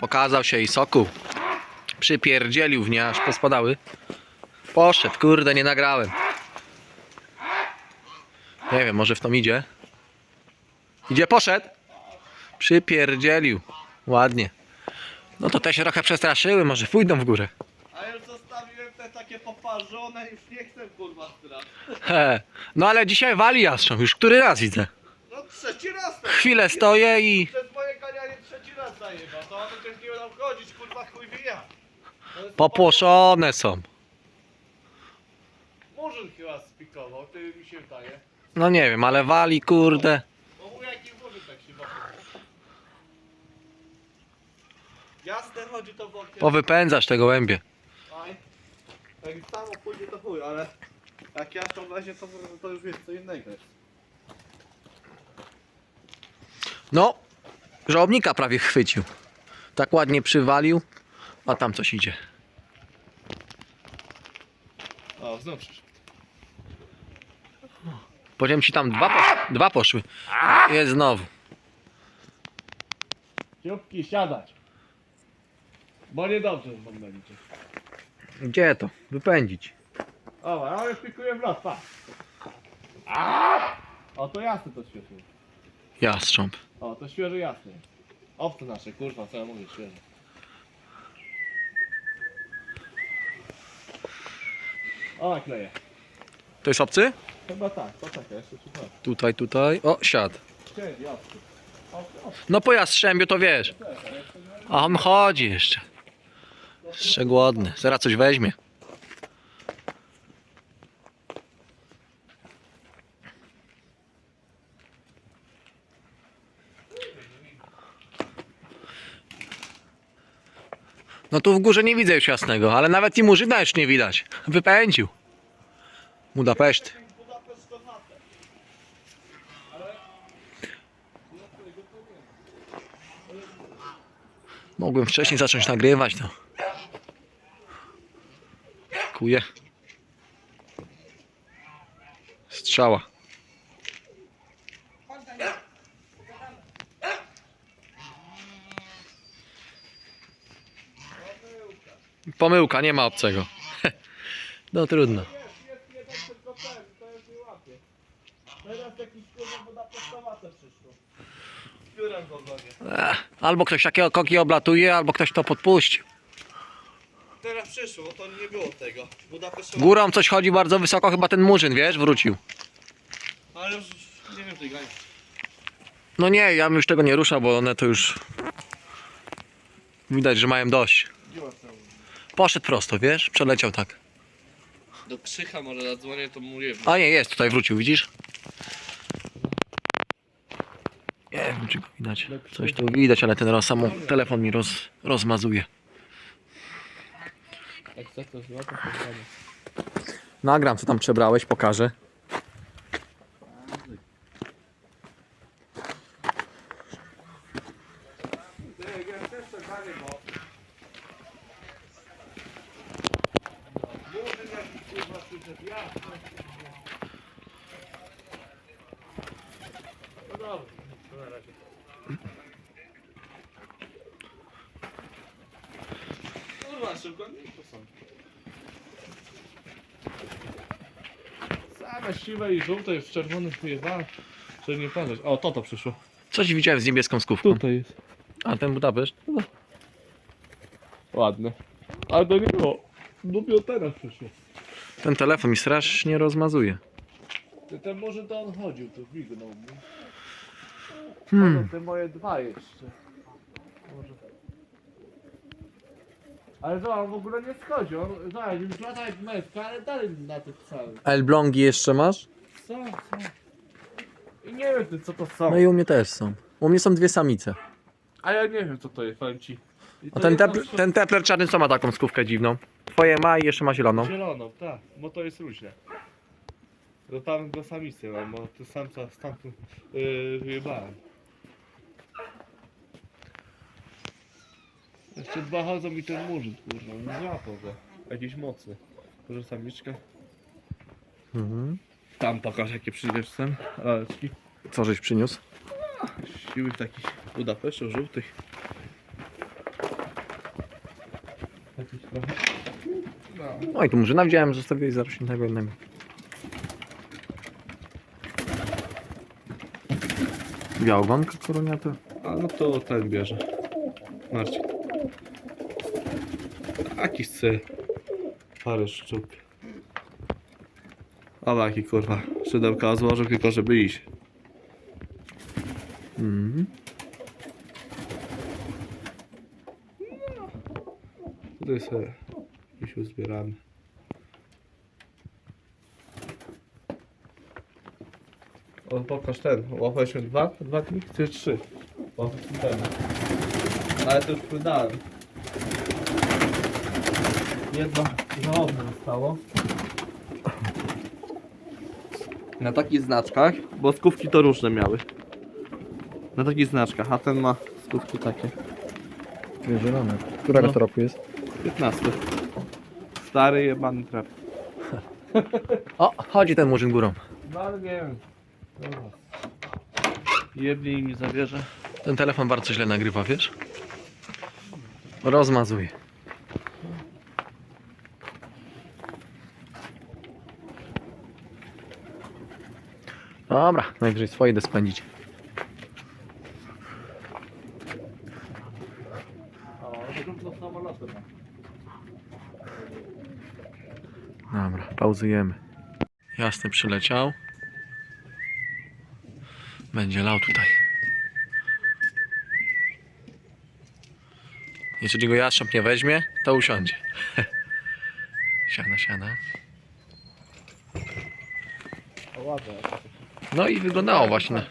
Pokazał się i soku. Przypierdzielił w nie, aż pospadały. Poszedł, kurde, nie nagrałem. Nie wiem, może w tom idzie. Idzie, poszedł. Przypierdzielił. Ładnie. No to te się trochę przestraszyły, może pójdą w górę. A już zostawiłem te takie poparzone, już nie chcę kurwa strać. He. No ale dzisiaj wali jastrząb, już który raz widzę. No trzeci raz. Chwilę stoję i... Przez moje ganianie trzeci raz zajebał, to one też nie będą chodzić, kurwa chuj wie ja. To jest Popłoszone są. Murzyn chyba spikował, ty mi się wydaje. No nie wiem, ale wali, kurde. Bo mój jaki murzyn tak się wokół. Jasne chodzi to bokiem. Powypędzasz te gołębie. Aj. Jak samo pójdzie to chuj, ale jak ja to weźmie to, to już jest co innego. No, żołobnika prawie chwycił. Tak ładnie przywalił, a tam coś idzie. O, znów przyszedł. Powiem ci tam dwa, po, dwa poszły. Jest znowu. Dzióbki, siadać. Bo niedobrze na liczy. Gdzie to? Wypędzić. O, a ja pikuję w lot, pa. O, to jasne to świeże. Jastrząb. O, to świeży jasny. Owce nasze, kurwa, co ja mówię, świeże. O, nakleję. To jest obcy? Chyba tak, poczekaj, jeszcze ci. Tutaj, tutaj. O, siad. Siedzi. No po jastrzębiu to wiesz. A on chodzi jeszcze. Jeszcze głodny. Zaraz coś weźmie. No tu w górze nie widzę już jasnego, ale nawet i murzyna już nie widać. Wypędził. Budapeszt. Mogłem wcześniej zacząć nagrywać, to. Kuje. Strzała. Pomyłka, nie ma obcego. No trudno. Teraz jakiś kurwa przyszło. Piórem w ogonie. Ech, Albo ktoś takiego koki oblatuje, albo ktoś to podpuścił. Teraz przyszło, to nie było tego. Górą coś chodzi bardzo wysoko, chyba ten murzyn, wiesz, wrócił. Ale już nie wiem tej gani. No nie, ja bym już tego nie ruszał, bo one to już... Widać, że mają dość. Poszedł prosto, wiesz? Przeleciał tak. Do krzycha może zadzwonię, to mu nie A nie, jest, tutaj wrócił, widzisz? Nie wiem, czy go widać. Coś tu widać, ale ten roz, samo telefon mi roz, rozmazuje. Jak to złapać, to. Nagram, co tam przebrałeś, pokażę. Szybkowniki to są. Same siwe i żółte w czerwonych wyjebane. Żeby nie patrzeć. O, to to przyszło. Coś widziałem z niebieską skówką. Tutaj jest. A ten Budapeszt? Ładne. Ale to nie było. Dopiero teraz przyszło. Ten telefon mi strasznie rozmazuje. Ty, ten może to on chodził, to mignął. mu. Hmm. Te moje dwa jeszcze. Ale to on w ogóle nie schodzi. On, zobacz, już lata jak męska, ale dalej na tych całych. Elblągi jeszcze masz? Są, są. I nie wiem ty, co to są. No i u mnie też są. U mnie są dwie samice. A ja nie wiem co to jest, powiem ci. I A ten, tepl, ten tepler czarny co ma taką skówkę dziwną? Twoje ma i jeszcze ma zieloną. Zieloną, tak, bo to jest różne. To tam go samicy mam, bo ty samca stamtąd yy, wyjebałem. Jeszcze dwa chodzą i ten murzyn, kurwa, nie złapał go. Jakiś mocny. Może samiczka. Mhm. Tam pokaż jakie przyjdziesz sem, laleczki. Co żeś przyniósł? Siły takich Budapesztu żółtych. jakiś trochę. No. No i tu murzyna widziałem, zostawiłeś zarośniętego jednego. Białgonka koroniata. A no to ten bierze. Marcin. Taki chce parę sztuk. Ale jaki kurwa. Szydełka złożył tylko żeby iść. Mhm. Tutaj sobie jakiś uzbieramy. O, pokaż ten. Łapaliśmy dwa? Dwa dni? Czy trzy? Łapaliśmy ten. Ale to już wydałem. Jedno żałobne zostało. Na takich znaczkach, bo skówki to różne miały. Na takich znaczkach, a ten ma skówki takie. Dwie zielone. Którego No. to roku jest? 15. Stary jebany trap. O, chodzi ten murzyn górą. No ale nie wiem. Mi zabierze. Ten telefon bardzo źle nagrywa, wiesz? Rozmazuje. Dobra, najwyżej swoje idę spędzić. Dobra, pauzujemy. Jasny przyleciał. Będzie lał tutaj. Jeżeli go jastrząb nie weźmie, to usiądzie. siana, siana. Ładne. No i wyglądało właśnie.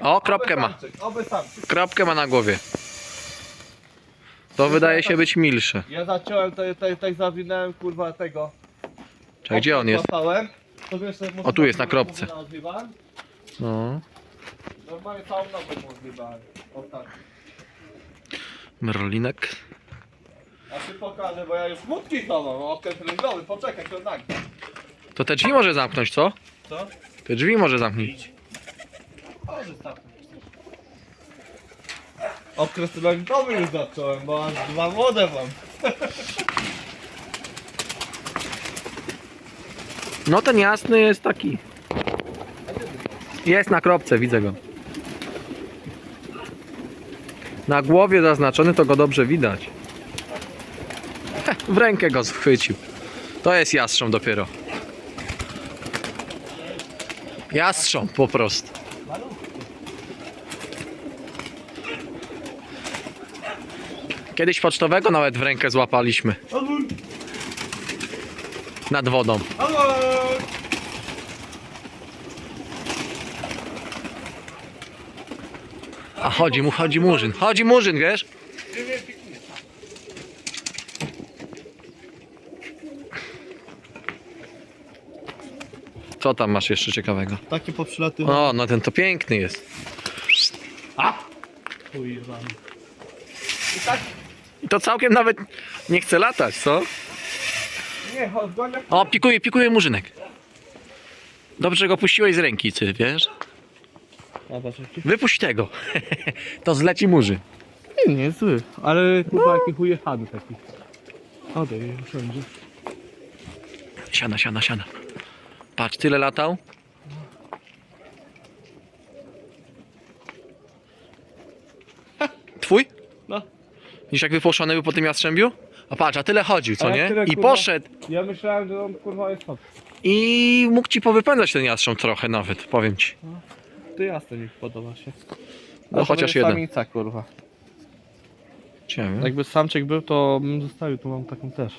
O, kropkę ma. Oby samczyk. Kropkę ma na głowie. To wydaje się być milsze. Ja zaciąłem, to tak, tak zawinąłem kurwa tego. Czekaj, gdzie on jest? Złapałem, to wiesz, że O, tu jest na kropce. No. Normalnie całą nogą mu. O tak. Merlinek. A ty pokażę, bo ja już mutki chowam, mam okręt rynkowy, poczekaj, to nagle. To te drzwi może zamknąć, co? Co? Te drzwi może zamknąć. O, zostawmy. Okres rynkowy już zacząłem, bo aż dwa młode mam. No ten jasny jest taki. Jest na kropce, widzę go. Na głowie zaznaczony, to go dobrze widać. W rękę go schwycił. To jest jastrząb dopiero. Jastrząb po prostu. Kiedyś pocztowego nawet w rękę złapaliśmy. Nad wodą. A chodzi mu, chodzi murzyn. Chodzi murzyn, wiesz? Co tam masz jeszcze ciekawego? Takie poprzylaty. O, no ten to piękny jest. Chuj, wam. I tak, I to całkiem nawet nie chce latać, co? nie, chodź, gonia. O, pikuje, pikuje murzynek. Dobrze go puściłeś z ręki, ty, wiesz? A, patrz, jaki. Wypuść tego. to zleci murzy. Nie, nie jest zły. Ale kurwa, jaki chujechany taki. Odejdź, wszędzie. Siana, siana, siana. Patrz, tyle latał. Twój? No. Niż jak wypuszczony był po tym jastrzębiu? A patrz, a tyle chodził, co A jak nie? tyle, I kurwa? poszedł. Ja myślałem, że on kurwa jest hot. I mógł ci powypędzać ten jastrząb trochę nawet, powiem ci. To jasne mi podoba się. No chociaż jeden. Samica kurwa. Ciekawe. Jakby samczyk był, to bym zostawił, tu mam taką też.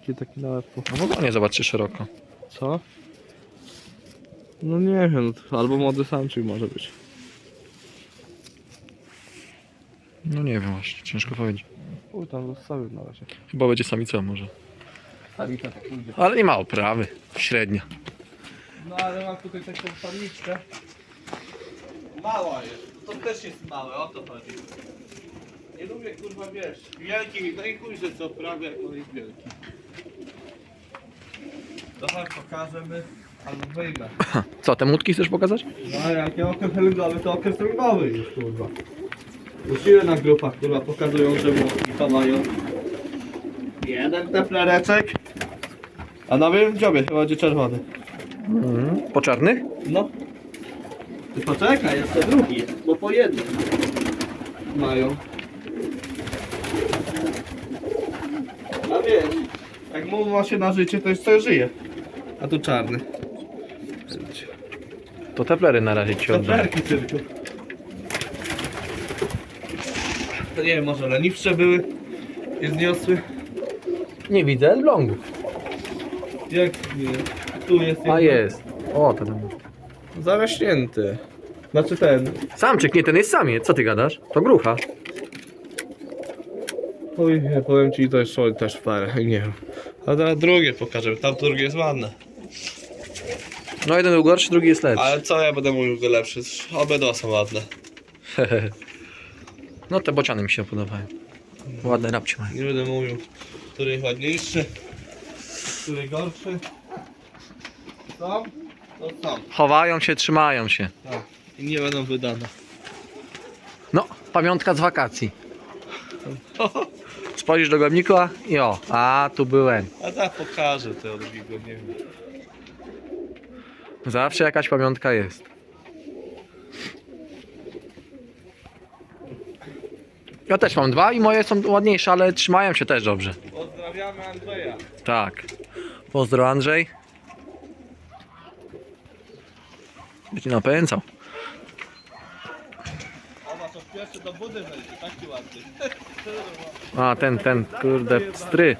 Taki, taki na łebku. No bo nie zobaczy szeroko. Co? No nie wiem, albo młody samczyk może być. No nie wiem właśnie, ciężko powiedzieć. Uj, tam zostawił na razie. Chyba będzie samica może. Samica tak ludzie. Ale nie ma oprawy. Średnia. No ale mam tutaj taką samiczkę. Mała jest, to też jest małe, o to chodzi. Nie lubię kurwa wiesz, wielki, no i chuj, że co prawie jak on jest wielki. To chodź pokażemy, albo wyjmę. Co, te mutki chcesz pokazać? No jak ja okres rynkowy, to okres rynkowy już kurwa. Usiły na grupach kurwa pokazują, że młotki chowają. Jeden teflereczek. A na moim dziobie chyba będzie czerwony. Mhm. Po czarnych? No. Ty poczekaj, jeszcze drugi, bo po jednym mają. A wiesz, jak mu ma się na życie, to jeszcze żyje. A tu czarny. To teplery na razie ci oddam. Teplerki tylko. To nie wiem, może leniwsze były i zniosły. Nie widzę elblągów. Jak nie? Tu jest A jeden. jest. O, to tam. Zarośnięty. Znaczy ten. Samczyk, nie, ten jest samiec. Co ty gadasz? To grucha. Oj, ja powiem ci, to jest oj, też parę, nie wiem. A teraz drugie pokażę, tam drugie jest ładne. No jeden był gorszy, drugi jest lepszy. Ale co ja będę mówił go lepszy? Obydwa są ładne. no te bociany mi się podobają. Ładne rapcie mają. Nie będę mówił, który jest ładniejszy, który gorszy. Są? To są. Chowają się, trzymają się. Tak. I nie będą wydane. No, pamiątka z wakacji. Spojrzysz do głębnika i o, a tu byłem. A tak pokażę tego drugiego, nie wiem. Zawsze jakaś pamiątka jest. Ja też mam dwa i moje są ładniejsze, ale trzymają się też dobrze. Pozdrawiamy Andrzeja. Tak. Pozdro Andrzej. Będzie napędzał. Ona to pierwszy do budy wejdzie, taki ładny. A, ten, ten, kurde, stry.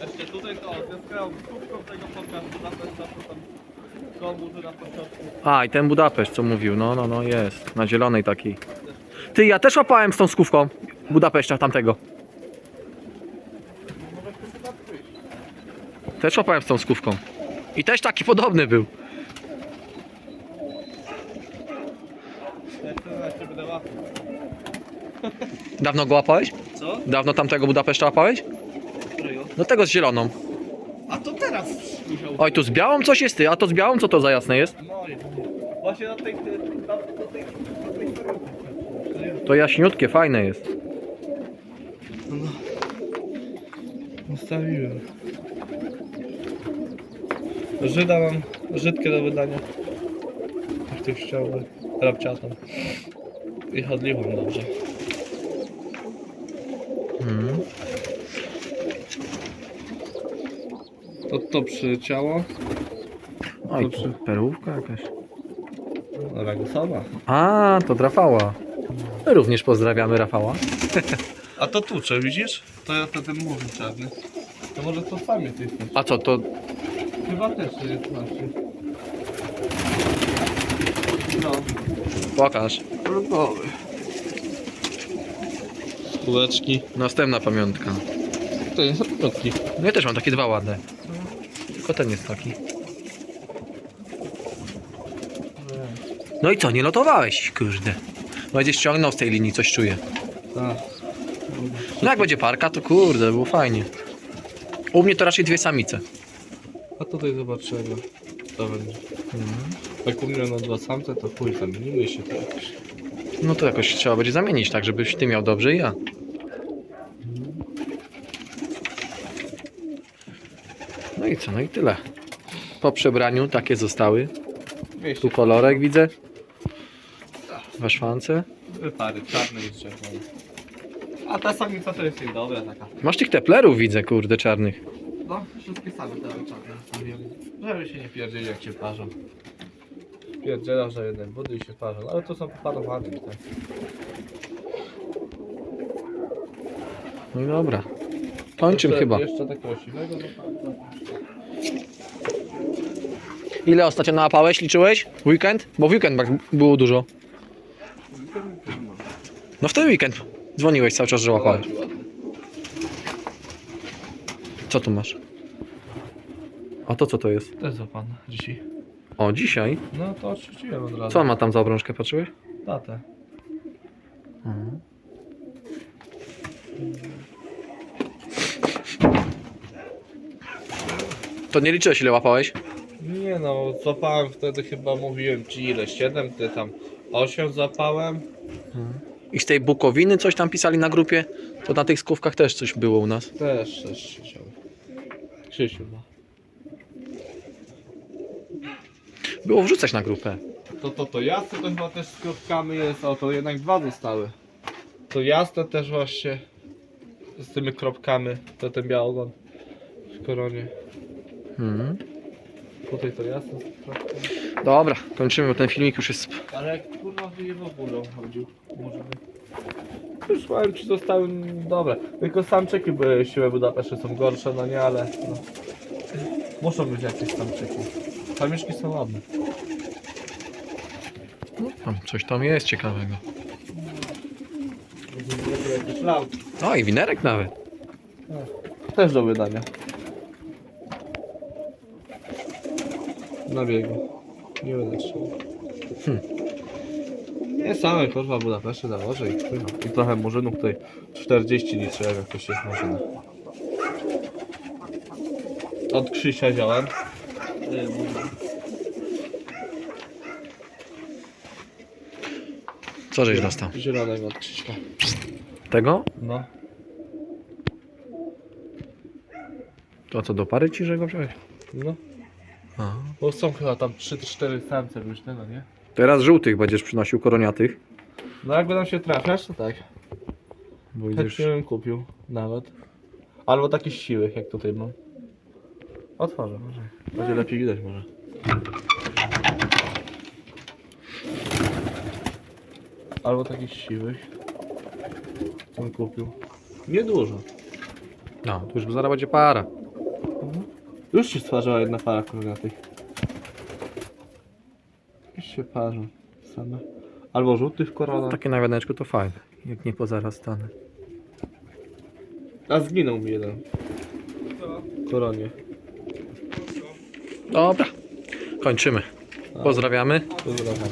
Jeszcze tutaj odzyskałem kubką tego podcastu pewno, co tam komu, że na początku. A, i ten Budapeszt, co mówił, no, no, no, jest. Na zielonej takiej. Ty, ja też łapałem z tą skówką Budapeszta tamtego. Też łapałem z tą skówką. I też taki podobny był. Łapał. Dawno go łapałeś? Co? Dawno tamtego Budapeszta łapałeś? Którego? No tego z zieloną. A to teraz musiał. Oj, tu z białą coś jest ty, a to z białą co to za jasne jest? No właśnie na tej, na, na tej, na tej. To jaśniutkie, fajne jest. Ustawiłem. Żyda mam, Żydkę do wydania. Jak ktoś chciałby. Rabciatą. I chodliwą dobrze. Mhm. To to przyciało. Oj, Dobrze. tu perłówka jakaś. No Ragusowa. A, to Rafała. My również pozdrawiamy Rafała. A to tucze, widzisz? To ja to ten mówi czarny. To może to sami ty jesteś. A co, to Chyba też jest nasz. No. pokaż. Próbowy. Kółeczki. Następna pamiątka. To jest krótki. No ja też mam takie dwa ładne. Tylko ten jest taki. No i co, nie lotowałeś, kurde. Będziesz ściągnął z tej linii, coś czuję. Tak. No jak będzie parka, to kurde, było fajnie. U mnie to raczej dwie samice. A tutaj zobaczymy. To będzie. Jak u mnie na dwa samce, to chuj zamienimy się to jakoś. No to jakoś trzeba będzie zamienić tak, żebyś ty miał dobrze i ja. I co, no i tyle. Po przebraniu takie zostały. Tu kolorek widzę. We szwance. Dwie pary, czarny i czerwony. A ta samica to jest dobra taka. Masz tych teplerów widzę, kurde, czarnych. No, wszystkie same te czarne zostawiłem. Żeby się nie pierdzieli jak się parzą. Pierdziela, że jeden budy i się parzą. Ale to są parowane tak. No i dobra. Kończymy chyba. Jeszcze takiego siwego. no Ile ostatnio nałapałeś, liczyłeś? Weekend? Bo w weekend było dużo. No w ten weekend dzwoniłeś cały czas, że łapałeś. Co tu masz? A to co to jest? To jest za pan dzisiaj. O, dzisiaj? No to oczyściłem od razu. Co on ma tam za obrączkę, patrzyłeś? Tatę. Mhm. To nie liczyłeś ile łapałeś? Nie no, złapałem wtedy chyba mówiłem ci ile, 7, ty tam 8 złapałem. I z tej Bukowiny coś tam pisali na grupie? To na tych skówkach też coś było u nas. Też, też siedział. Krzysiu ma. Było wrzucać na grupę. To to to jasne to chyba też z kropkami jest, o to jednak dwa zostały. To jasne też właśnie z tymi kropkami, to ten białogon w koronie. Mhm. Tutaj to kropkami. Dobra, kończymy, bo ten filmik już jest... Ale jak kurwa wyjebał górą chodził, może by... Już powiem ci zostały dobre. Tylko samczyki były siłę Budapesztu są gorsze, no nie, ale no. Muszą być jakieś samczyki. Samiczki są ładne. No, tam coś tam jest ciekawego. Jakieś lampki. O, i winerek nawet. Też do wydania. Na biegu. Nie będę trzymał. Nie same kurwa Budapeszty założę i kurwa. I trochę murzynów tutaj 40 litrów, jak ktoś jest murzyna. Od Krzysia wziąłem. Co żeś dostał? Zielonego od Krzyśka. Tego? No. To co, do pary ci, że go wziąłeś? No. Bo są chyba tam 3-4 samce różne, no nie? Teraz żółtych będziesz przynosił koroniatych. No jak będą się trafiać, to tak. Bo idziesz... Chętnie bym kupił nawet. Albo takich siłych jak tutaj mam. Otworzę może. Będzie lepiej widać może. Albo takich siwych. Co bym kupił. Niedużo. No, to już zaraz będzie para. Już się stworzyła jedna para. Już się parzą same. Albo żółtych korona. Takie na wianeczku to fajne, jak nie pozarastane. A zginął mi jeden. Koronie. Dobra, kończymy. Pozdrawiamy. Pozdrawiam.